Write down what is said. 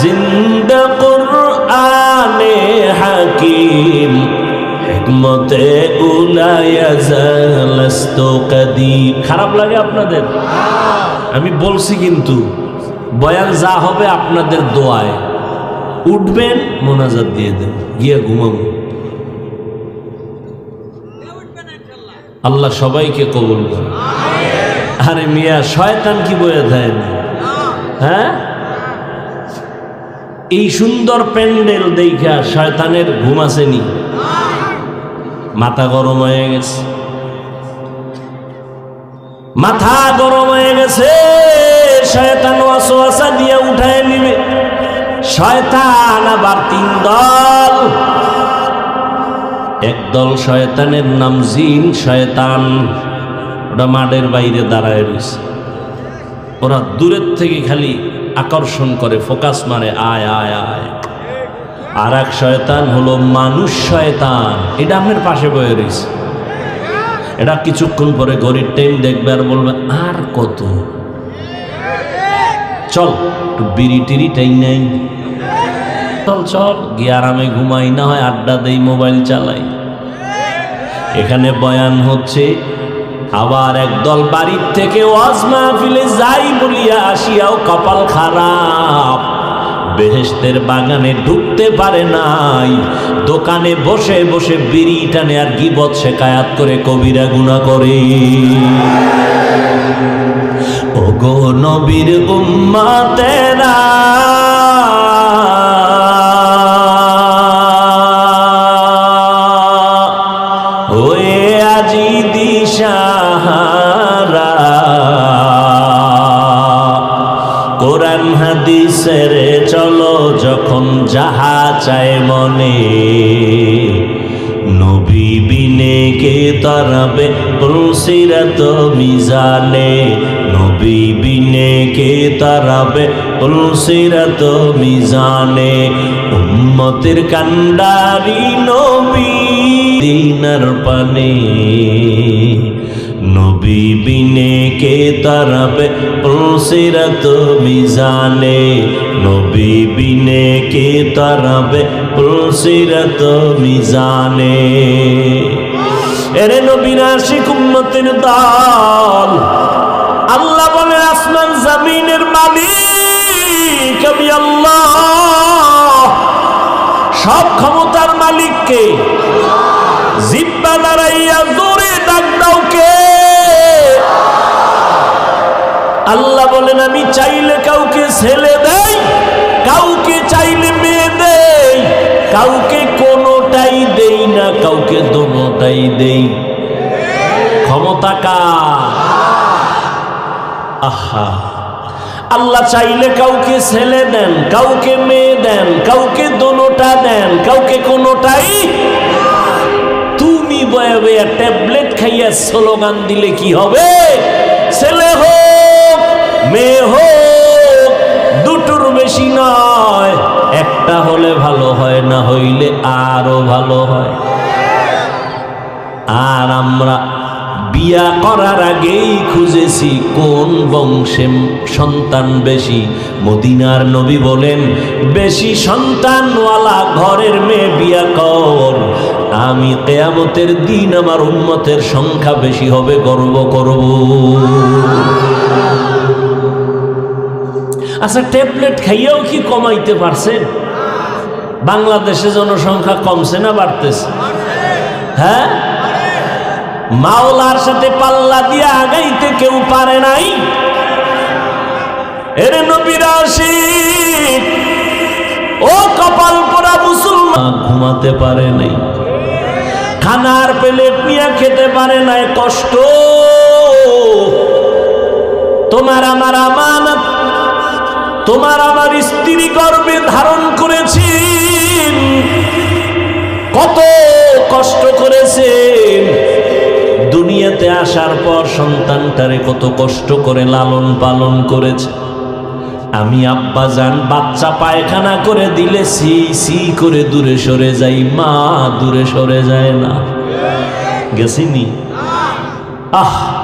জিন্দা কুরআনে হাকিম, হিকমতে উলায়া খারাপ লাগে আপনাদের? আমি বলছি কিন্তু, বয়ান যা হবে আপনাদের দোয়ায়। উঠবেন, মোনাজাত দিয়ে দেন, গিয়ে ঘুমাবো। আল্লাহ সবাইকে কবুল করে আরে মিয়া, শয়তান কি বয়ে দেয়? না হ্যাঁ? এই সুন্দর প্যান্ডেল দেখা শয়তানের ঘুম আসেনি। মাথা গরম হয়ে গেছে। মাথা গরম হয়ে গেছে, শয়তান ওয়াসওয়াসা দিয়ে উঠায় নিবে। শয়তান আবার তিন দল। একদল শয়তানের নাম জিন, শয়তান। ওটা মাঠের বাইরে দাঁড়ায় রয়েছে। ওরা দূরের থেকে খালি আকর্ষণ করে, ফোকাস মারে আয় আয় আয়। আর এক শয়তান হলো মানুষ শয়তান। এটা আপনার পাশে বয়ে রয়েছে। এটা কিছুক্ষণ পরে ঘড়ির টাইম দেখবে আর বলবে, আর কত? চল, একটু বিড়ি টিরি টাই নেই। চল চল, গিয়ে আরামে ঘুমাই, না হয় আড্ডা দেই, মোবাইল চালাই। এখানে বয়ান হচ্ছে আবার একদল বাড়ির থেকে ওয়াজ মাহফিলে যাই বলিয়া আসিয়াও কপাল খারাপ। বেহেস্তের বাগানে ঢুকতে পারে নাই। দোকানে বসে বসে বিড়ি টানে আর গিবত শেখায়াত করে কবিরা গুণা করে। ওগো নবীর উম্মা তেরা হাদিসের চলো যখন যাহা চায় মনে। নবী বিনে কে তরাবে পুলসিরাত মিজানে। নবী বিনে কে তরাবে পুলসিরাত মিজানে। উম্মতের কান্ডারি নবী, দিনার পানে। নবী বিনে কে তরবে পুলসিরত মিজানে? নবী বিনে কে তরবে পুলসিরত মিজানে? এরে নবীর আশিক উম্মতের দল, আল্লাহ বলে, আসমান জমিনের মালিক আমি আল্লাহ। সব ক্ষমতার মালিককে জিব্বা দাঁড়াইয়া আল্লাহ বলেন, আমি চাইলে কাউকে ছেলে দেই, কাউকে চাইলে মেয়ে দেই, কাউকে কোনোটাই দেই না, কাউকে দোনোটাই দেই। ক্ষমতা কার? আহা। আল্লাহ চাইলে কাউকে ছেলে দেন, কাউকে মেয়ে দেন, কাউকে দোনোটা দেন, কাউকে কোনোটাই তুমি বয়ে ট্যাবলেট খাইয়া স্লোগান দিলে কি হবে? মেয়ে হোক, দুটোর বেশি নয়। একটা হলে ভালো হয়, না হইলে আরও ভালো হয়। আর আমরা বিয়া করার আগেই খুঁজেছি কোন বংশে সন্তান বেশি। মদিনার নবী বলেন, বেশি সন্তানওয়ালা ঘরের মেয়ে বিয়া কর। আমি কেয়ামতের দিন আমার উন্মতের সংখ্যা বেশি হবে, গর্ব করব। আচ্ছা ট্যাবলেট খাইয়াও কি কমাইতে পারছেন বাংলাদেশে জনসংখ্যা কমছে না বাড়তেছে? হ্যাঁ? মাওলার সাথে পাল্লা দিয়ে আগাইতে কেউ পারে নাই? এরে নবিরাশি ও কপাল পোড়া মুসলমান। ঘুমাতে পারে নাই। খানার প্লেট নিয়ে খেতে পারে নাই, কষ্ট। তোমার আমার আমানত তোমার আমার স্ত্রী গর্বে ধারণ করেছি কত কষ্ট করেছেন। দুনিয়াতে আসার পর সন্তানটারে কত কষ্ট করে লালন পালন করেছে। আমি আব্বা যান, বাচ্চা পায়খানা করে দিলে সি সি করে দূরে সরে যাই, মা দূরে সরে যায় না। গেছিনি? আহ!